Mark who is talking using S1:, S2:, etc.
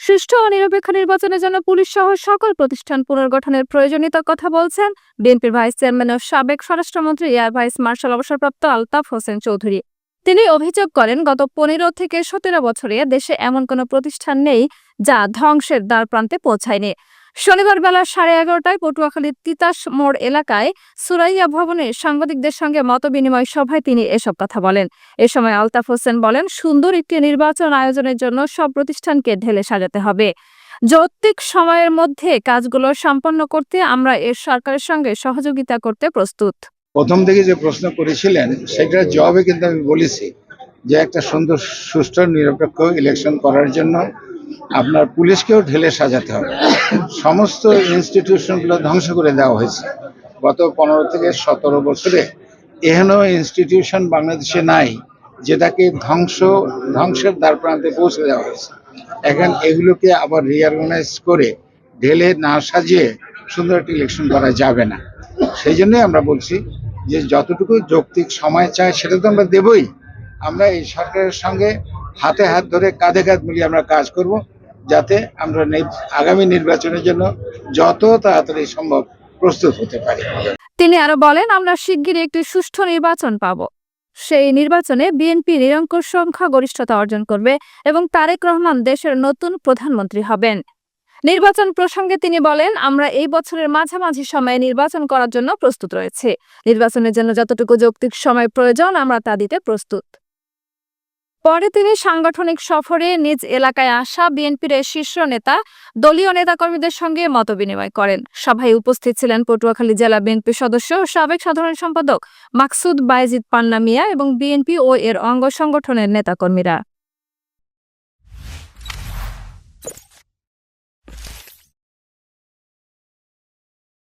S1: সুষ্ঠু ও নিরপেক্ষ নির্বাচনের জন্য পুলিশ সহ সকল প্রতিষ্ঠান পুনর্গঠনের প্রয়োজনীয়তার কথা বলছেন বিএনপির ভাইস চেয়ারম্যান ও সাবেক স্বরাষ্ট্রমন্ত্রী এয়ার ভাইস মার্শাল অবসরপ্রাপ্ত আলতাফ হোসেন চৌধুরী। তিনি অভিযোগ করেন, গত পনেরো থেকে সতেরো বছরে দেশে এমন কোনো প্রতিষ্ঠান নেই যা ধ্বংসের দ্বার প্রান্তে পৌঁছায়নি। শনিবার বেলা সাড়ে এগারোটায় পটুয়াখালীর তিতাস মোড় এলাকায় সুরাইয়া ভবনে সাংবাদিকদের সঙ্গে মতবিনিময় সভায় তিনি এসব কথা বলেন। এ সময় আলতাফ হোসেন বলেন, সুন্দর একটি নির্বাচন আয়োজনের জন্য সব প্রতিষ্ঠানকে ঢেলে সাজাতে হবে। যৌক্তিক সময়ের মধ্যে কাজগুলো সম্পন্ন করতে আমরা এর সরকারের সঙ্গে সহযোগিতা করতে প্রস্তুত।
S2: প্রথম থেকে যে প্রশ্ন করেছিলেন সেটার জবাবে কিন্তু আমি বলেছি যে একটা সুন্দর, সুষ্ঠু, নিরপেক্ষ ইলেকশন করার জন্য আপনার পুলিশকেও ঢেলে সাজাতে হবে। সমস্ত ইনস্টিটিউশনগুলো ধ্বংস করে দেওয়া হয়েছে। গত পনেরো থেকে সতেরো বছরে এহেন ইনস্টিটিউশন বাংলাদেশে নাই, যেটাকে ধ্বংস, ধ্বংসের দ্বার প্রান্তে পৌঁছে দেওয়া হয়েছে। এখন এগুলোকে আবার রিঅর্গানাইজ করে ঢেলে না সাজিয়ে সুন্দর একটা ইলেকশন করা যাবে না। সেই জন্যই আমরা বলছি যে যতটুকু যৌক্তিক সময় চাই সেটা তো আমরা দেবই। আমরা এই সরকারের সঙ্গে হাতে হাত ধরে কাঁধে কাঁধ মিলিয়ে আমরা কাজ করব। যাতে আমরা আগামী নির্বাচনের জন্য যত তাড়াতাড়ি সম্ভব প্রস্তুত হতে পারি।
S1: তিনি আরও বলেন, আমরা শিগগিরই একটি সুষ্ঠু নির্বাচন পাব। সেই নির্বাচনে বিএনপি নিরঙ্কুশ সংখ্যা গরিষ্ঠতা অর্জন করবে এবং তারেক রহমান দেশের নতুন প্রধানমন্ত্রী হবেন। নির্বাচন প্রসঙ্গে তিনি বলেন, আমরা এই বছরের মাঝামাঝি সময়ে নির্বাচন করার জন্য প্রস্তুত রয়েছে। নির্বাচনের জন্য যতটুকু যৌক্তিক সময় প্রয়োজন, আমরা তা দিতে প্রস্তুত। পরে তিনি সাংগঠনিক সফরে নিজ এলাকায় আসা বিএনপির শীর্ষ নেতা, দলীয় নেতাকর্মীদের সঙ্গে মতবিনিময় করেন। সভায় উপস্থিত ছিলেন পটুয়াখালী জেলা বিএনপি সদস্য সাবেক সাধারণ সম্পাদক মাকসুদ বায়েজিদ পান্না মিয়া এবং বিএনপি ও এর অঙ্গ সংগঠনের নেতাকর্মীরা।